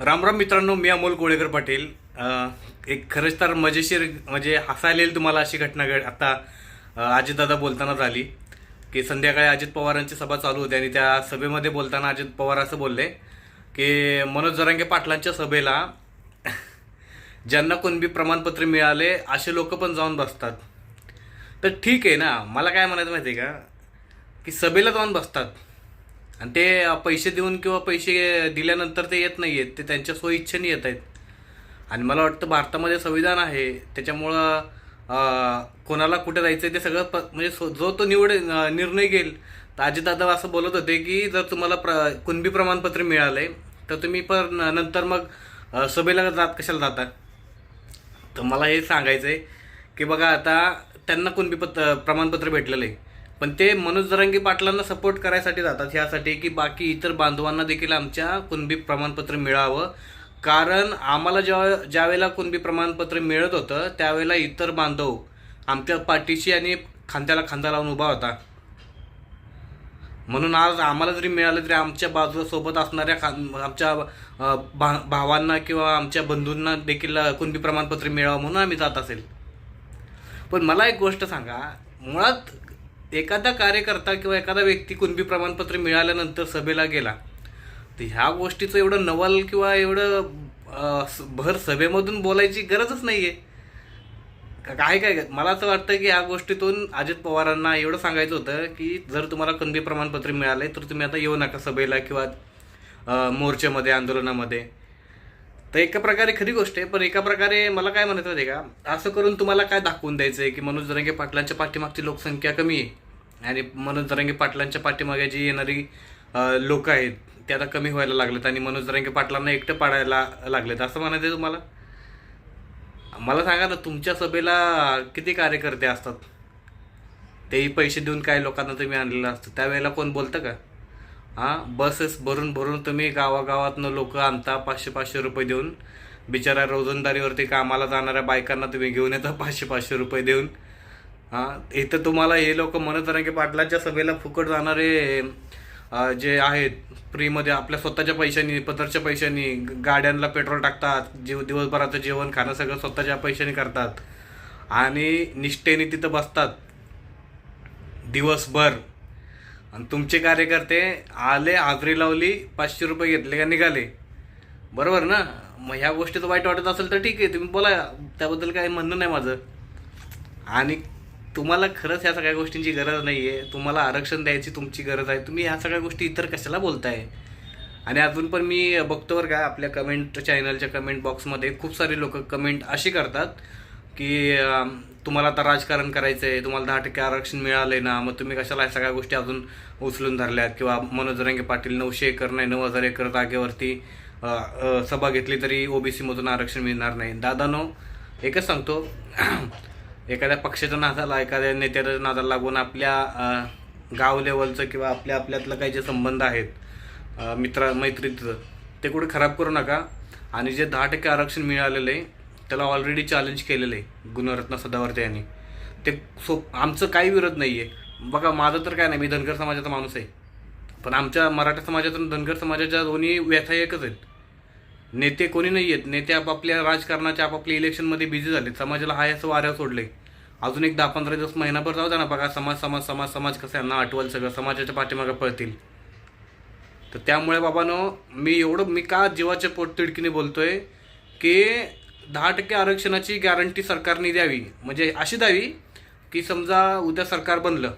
रामराम मित्रांनो मी अमोल कोळेकर पाटील. एक खरंच तर मजेशीर म्हणजे हसायला येईल तुम्हाला अशी घटना घड आता अजितदादा बोलताना झाली की संध्याकाळी अजित पवारांची सभा चालू होती आणि त्या सभेमध्ये बोलताना अजित पवार असं बोलले की मनोज जरांगे पाटलांच्या सभेला ज्यांना कोणबी प्रमाणपत्र मिळाले असे लोक पण जाऊन बसतात. तर ठीक आहे ना मला काय म्हणायचं माहिती आहे का की सभेला जाऊन बसतात. आणि ते पैसे देऊन किंवा पैसे दिल्यानंतर ते येत नाही आहेत ते त्यांच्या स्वइच्छेने येत आहेत. आणि मला वाटतं भारतामध्ये संविधान आहे. त्याच्यामुळं कोणाला कुठे जायचं ते सगळं प म्हणजे सो- जो तो निवड निर्णय घेईल. तर अजितदादा असं बोलत होते की जर तुम्हाला प्र कुणबी प्रमाणपत्र मिळालं आहे तर तुम्ही पण नंतर मग सभेला जात कशाला जाता? तर मला हे सांगायचं आहे की बघा आता त्यांना कुणबी पत्र प्रमाणपत्र भेटलेलं आहे. पण ते मनोज जरांगी पाटलांना सपोर्ट करायसाठी जातात ह्यासाठी की बाकी इतर बांधवांना देखील आमच्या कुणबी प्रमाणपत्र मिळावं. कारण आम्हाला जेव्हा ज्यावेळेला कुणबी प्रमाणपत्र मिळत होतं त्यावेळेला इतर बांधव आमच्या पाठीशी आणि खांद्याला खांदा लावून उभा होता. म्हणून आज आम्हाला जरी मिळालं तरी आमच्या बाजूला सोबत असणाऱ्या खा आमच्या भा भावांना किंवा आमच्या बंधूंना देखील कुणबी प्रमाणपत्र मिळावं म्हणून आम्ही जात असेल. पण मला एक गोष्ट सांगा. मुळात एखादा कार्यकर्ता किंवा एखादा व्यक्ती कुणबी प्रमाणपत्र मिळाल्यानंतर सभेला गेला तर ह्या गोष्टीचं एवढं नवल किंवा एवढं भर सभेमधून बोलायची गरजच नाही आहे काय काय मला असं वाटतं की या गोष्टीतून अजित पवारांना एवढं सांगायचं होतं की जर तुम्हाला कुणबी प्रमाणपत्र मिळाले तर तुम्ही आता येऊ नका सभेला किंवा मोर्चेमध्ये आंदोलनामध्ये. तर एका प्रकारे खरी गोष्ट आहे पण एका प्रकारे मला काय म्हणायचं होते का? असं करून तुम्हाला काय दाखवून द्यायचं आहे की मनोज दरंगे पाटलांच्या पाठीमागची लोकसंख्या कमी आहे? आणि मनोज दरंगे पाटलांच्या पाठीमागे जी येणारी लोक आहेत ते आता कमी व्हायला लागलेत आणि मनोज दरंगे पाटलांना एकटं पाडायला लागलेत. असं म्हणायचं आहे तुम्हाला? मला सांगा ना तुमच्या सभेला किती कार्यकर्ते असतात? तेही पैसे देऊन काही लोकांना तुम्ही आणलेलं असतं? त्यावेळेला कोण बोलतं का? हां बसेस भरून भरून तुम्ही गावागावातनं लोक आणता पाचशे पाचशे रुपये देऊन. बिचारा रोजंदारीवरती कामाला जाणाऱ्या बायकांना तुम्ही घेऊन येता पाचशे पाचशे रुपये देऊन. हां इथं तुम्हाला हे लोक म्हणत राहा की पाटलाच्या सभेला फुकट जाणारे जे आहेत फ्रीमध्ये आपल्या स्वतःच्या पैशांनी पदरच्या पैशांनी गाड्यांना पेट्रोल टाकतात जीव दिवसभराचं जेवण खाणं सगळं स्वतःच्या पैशाने करतात. आणि निष्ठेने तिथं बसतात. दिवसभर. आणि तुमचे कार्यकर्ते आले हाजरी लावली पाचशे रुपये घेतले का निघाले? बरोबर ना? मग ह्या गोष्टीचं वाईट वाटत असेल तर ठीक आहे. तुम्ही बोला त्याबद्दल काही म्हणणं नाही माझं. आणि तुम्हाला खरंच ह्या सगळ्या गोष्टींची गरज नाही आहे तुम्हाला आरक्षण द्यायची तुमची गरज आहे. तुम्ही ह्या सगळ्या गोष्टी इतर कशाला बोलताय? आणि अजून पण मी बघतो बरं का आपल्या कमेंट चॅनलच्या कमेंट बॉक्समध्ये खूप सारे लोक कमेंट अशी करतात. की तुम्हाला आता राजकारण करायचं आहे तुम्हाला दहा टक्के आरक्षण मिळालंय ना मग तुम्ही कशाला सगळ्या गोष्टी अजून उचलून धरल्यात? किंवा मनोज रंगे पाटील नऊशे एकर नाही नऊ हजार एकर जागेवरती सभा घेतली तरी ओबीसीमधून आरक्षण मिळणार नाही. दादानो एकच सांगतो एखाद्या पक्षाच्या नादाला एखाद्या नेत्याच्या नादाला लागून आपल्या गाव लेवलचं किंवा आपल्या आपल्यातलं काही जे संबंध आहेत मित्र मैत्रीचं ते कुठे खराब करू नका. आणि जे दहा टक्के आरक्षण मिळालेलं आहे त्याला ऑलरेडी चॅलेंज केलेलं आहे गुणरत्न सदावर्ते यांनी. ते सो आमचं काही विरोध नाही आहे बघा माझं तर काय नाही मी धनगर समाजाचा माणूस आहे. पण आमच्या मराठा समाजातून धनगर समाजाच्या दोन्ही व्यथा एकच आहेत. नेते कोणी नाही आहेत नेते आपापल्या राजकारणाच्या आपापल्या इलेक्शनमध्ये बिझी झाले समाजाला हाय असं वाऱ्यावर सोडले अजून एक दहा पंधरा दिवस महिनाभर जाऊ द्या ना बघा समाज समाज समाज समाज कसं यांना आठवल सगळं समाजाच्या पाठीमागं पळतील. तर त्यामुळे बाबानो मी एवढं मी का जीवाच्या पोटतिडकीने बोलतोय की दहा टक्के आरक्षणाची गॅरंटी सरकारने द्यावी. म्हणजे अशी द्यावी की समजा उद्या सरकार बनलं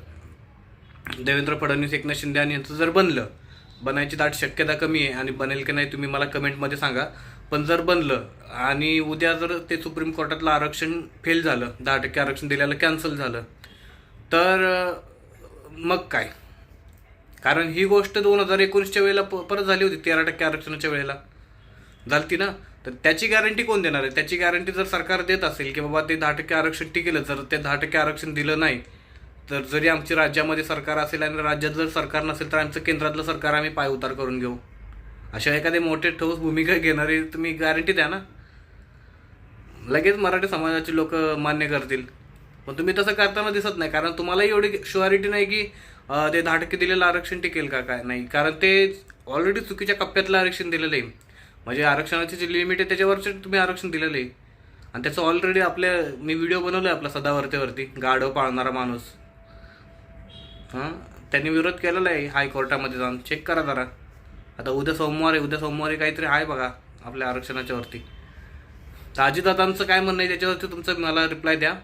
देवेंद्र फडणवीस एकनाथ शिंदे आणि यांचं जर बनलं बनायची दाट शक्यता कमी आहे आणि बनेल की नाही तुम्ही मला कमेंटमध्ये सांगा. पण जर बनलं आणि उद्या जर ते सुप्रीम कोर्टातलं आरक्षण फेल झालं दहा टक्के आरक्षण दिल्याला कॅन्सल झालं तर मग काय? कारण ही गोष्ट दोन हजार एकोणीसच्या वेळेला प- परत झाली होती तेरा टक्के आरक्षणाच्या वेळेला. झालती ना? तर त्याची गॅरंटी कोण देणार आहे? त्याची गॅरंटी जर सरकार देत असेल की बाबा ते दहा टक्के आरक्षण टिकेलं जर ते दहा टक्के आरक्षण दिलं नाही तर जरी आमची राज्यामध्ये सरकार असेल आणि राज्यात जर सरकार नसेल तर आमचं केंद्रातलं सरकार आम्ही पाय उतार करून घेऊ. अशा एखादी मोठे ठोस भूमिका घेणारी तुम्ही गॅरंटी द्या ना. लगेच मराठी समाजाचे लोक मान्य करतील. पण तुम्ही तसं करताना दिसत नाही कारण तुम्हालाही एवढी शुअरिटी नाही की ते दहा टक्के दिलेलं आरक्षण टिकेल का काय नाही. कारण ते ऑलरेडी चुकीच्या कप्प्यातलं आरक्षण दिलेलं आहे. म्हणजे आरक्षणाची जी लिमिट आहे त्याच्यावरचे तुम्ही आरक्षण दिलेलं आहे. आणि त्याचं ऑलरेडी आपल्या मी व्हिडिओ बनवला आपला सदावर्तेवरती गाढव पाळणारा माणूस. हां? त्यांनी विरोध केलेला आहे हायकोर्टामध्ये जाऊन. चेक करा जरा. आता उद्या सोमवार आहे उद्या सोमवारी काहीतरी आहे बघा आपल्या आरक्षणाच्यावरती तर अजितदादांचं काय म्हणणं आहे त्याच्यावरती तुमचं मला रिप्लाय द्या.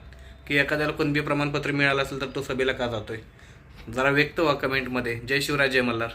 की एखाद्याला कुणबी प्रमाणपत्र मिळालं असेल तर तो सभेला का जातोय? जरा व्यक्त व्हा कमेंटमध्ये जय शिवराय जय मल्हार.